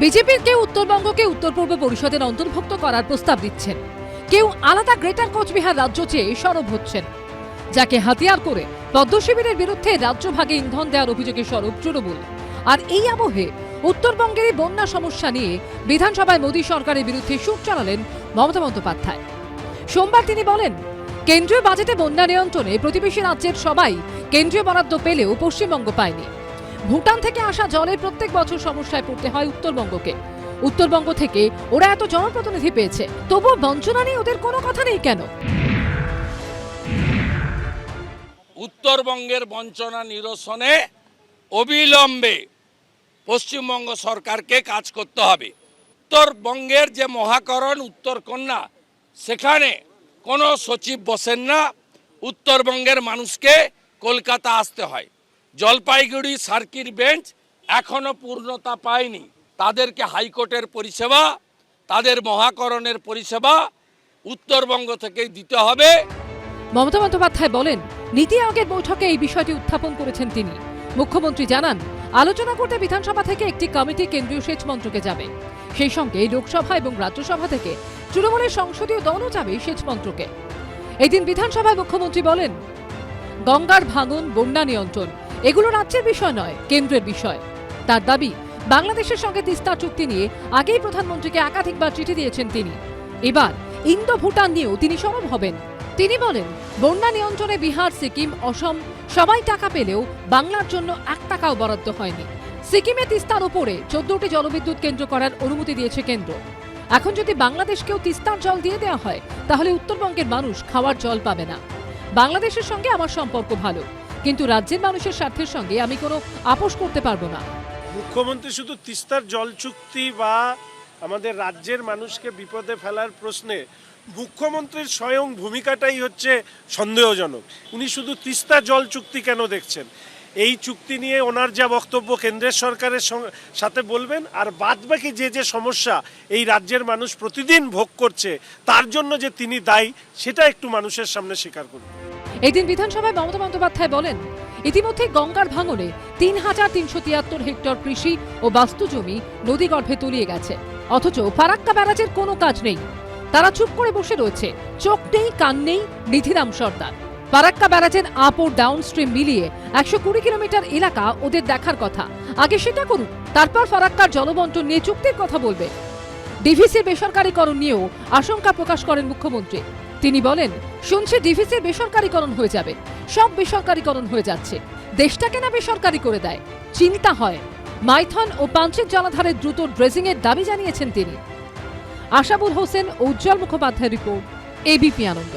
বিজেপির কেউ উত্তরবঙ্গকে উত্তর পূর্ব পরিষদের অন্তর্ভুক্ত করার প্রস্তাব দিচ্ছেন। কেউ আলাদা গ্রেটার কোচবিহার রাজ্য চেয়ে সরব হচ্ছেন। যাকে হাতিয়ার করে পদ্ম শিবিরের বিরুদ্ধে রাজ্যভাগে ইন্ধন দেওয়ার অভিযোগে সরব তৃণমূল। আর এই আবহে উত্তরবঙ্গের এই বন্যা সমস্যা নিয়ে বিধানসভায় মোদী সরকারের বিরুদ্ধে সুর চালালেন মমতা বন্দ্যোপাধ্যায়। সোমবার তিনি বলেন, কেন্দ্রীয় বাজেটে বন্যা নিয়ন্ত্রণে প্রতিবেশী রাজ্যের সবাই কেন্দ্রীয় বরাদ্দ পেলেও পশ্চিমবঙ্গ পায়নি। ভুটান থেকে আসা জলে প্রত্যেক বছর সমস্যায় পড়তে হয় উত্তরবঙ্গকে। উত্তরবঙ্গ থেকে ওরা এত জনপ্রতিনিধি পেয়েছে, তবুও বঞ্চনা নিয়ে ওদের কোনো কথা নেই কেন? উত্তরবঙ্গের বঞ্চনা নিরসনে অবিলম্বে পশ্চিমবঙ্গ সরকারকে কাজ করতে হবে। উত্তরবঙ্গের যে মহাকরণ উত্তরকন্যা, সেখানে কোনো সচিব বসেন না। উত্তরবঙ্গের মানুষকে কলকাতা আসতে হয়। জলপাইগুড়ি সার্কিট বেঞ্চ এখনও পূর্ণতা পায়নি। তাদেরকে হাইকোর্টের পরিষেবা, তাদের মহাকরণের পরিষেবা উত্তরবঙ্গ থেকেই দিতে হবে। মমতা বন্দ্যোপাধ্যায় বলেন, নীতি আয়োগের বৈঠকে এই বিষয়টি উত্থাপন করেছেন তিনি। মুখ্যমন্ত্রী জানান, আলোচনা করতে বিধানসভা থেকে একটি কমিটি কেন্দ্রীয় সেচ মন্ত্রকে যাবে। সেই সঙ্গে লোকসভা এবং রাজ্যসভা থেকে তৃণমূলের সংসদীয় দলও যাবে সেচ মন্ত্রকে। এদিন বিধানসভায় মুখ্যমন্ত্রী বলেন, গঙ্গার ভাঙন, বন্যা নিয়ন্ত্রণ এগুলো রাজ্যের বিষয় নয়, কেন্দ্রের বিষয়। তার দাবি, বাংলাদেশের সঙ্গে তিস্তা চুক্তি নিয়ে আগেই প্রধানমন্ত্রীকে একাধিকবার চিঠি দিয়েছেন তিনি। এবার ইন্দো ভুটান নিয়েও তিনি সরব হবেন। তিনি বলেন, বন্যা নিয়ন্ত্রণে বিহার, সিকিম, অসম সবাই টাকা পেলেও বাংলার জন্য এক টাকাও বরাদ্দ হয়নি। সিকিমে তিস্তার উপরে চোদ্দটি জলবিদ্যুৎ কেন্দ্র করার অনুমতি দিয়েছে কেন্দ্র। এখন যদি বাংলাদেশকেও তিস্তার জল দিয়ে দেওয়া হয়, তাহলে উত্তরবঙ্গের মানুষ খাওয়ার জল পাবে না। বাংলাদেশের সঙ্গে আমার সম্পর্ক ভালো। কিন্তু রাজ্যের মানুষের স্বার্থের সঙ্গে আমি কোনো আপোষ করতে পারব না। মুখ্যমন্ত্রী শুধু তিস্তার জল চুক্তি বা আমাদের রাজ্যের মানুষকে বিপদে ফেলার প্রশ্নে মুখ্যমন্ত্রীর স্বয়ং ভূমিকাটাই হচ্ছে সন্দেহজনক। উনি শুধু তিস্তা জল চুক্তি কেন দেখছেন? এই চুক্তি নিয়ে ওনার যা বক্তব্য কেন্দ্রের সরকারের সাথে বলবেন, আর বাদবাকি যে যে সমস্যা এই রাজ্যের মানুষ প্রতিদিন ভোগ করছে, তার জন্য যে তিনি দায়ী, সেটা একটু মানুষের সামনে স্বীকার করুন। এদিন বিধানসভায় মমতা বন্দ্যোপাধ্যায় বলেন, ইতিমধ্যে গঙ্গার ভাঙনে তিন হাজার তিনশো তিয়াত্তর হেক্টর কৃষি ও বাস্তু জমি নদীগর্ভে তলিয়ে গেছে। অথচ ফারাক্কা ব্যারাজের কোনো কাজ নেই। তারা চুপ করে বসে রয়েছে। চোখ নেই, কান নেই, নিধিরাম সর্দার। ফারাক্কা ব্যারাজের আপ ও ডাউন স্ট্রিম মিলিয়ে একশো কুড়ি কিলোমিটার এলাকা ওদের দেখার কথা। আগে সেটা করুক তারপর ফারাক্কার জলবন্টন নিয়ে চুক্তির কথা বলবে। ডিভিসির বেসরকারীকরণ নিয়েও আশঙ্কা প্রকাশ করেন মুখ্যমন্ত্রী। তিনি বলেন, শুনছি ডিভিসির বেসরকারীকরণ হয়ে যাবে। সব বেসরকারীকরণ হয়ে যাচ্ছে। দেশটাকে না বেসরকারি করে দেয়? চিন্তা হয়। মাইথন ও পাঞ্চিক জলাধারের দ্রুত ড্রেজিং এর দাবি জানিয়েছেন তিনি। আশাবুল হোসেন ও উজ্জ্বল মুখোপাধ্যায় রিপোর্ট এবিপি আনন্দ।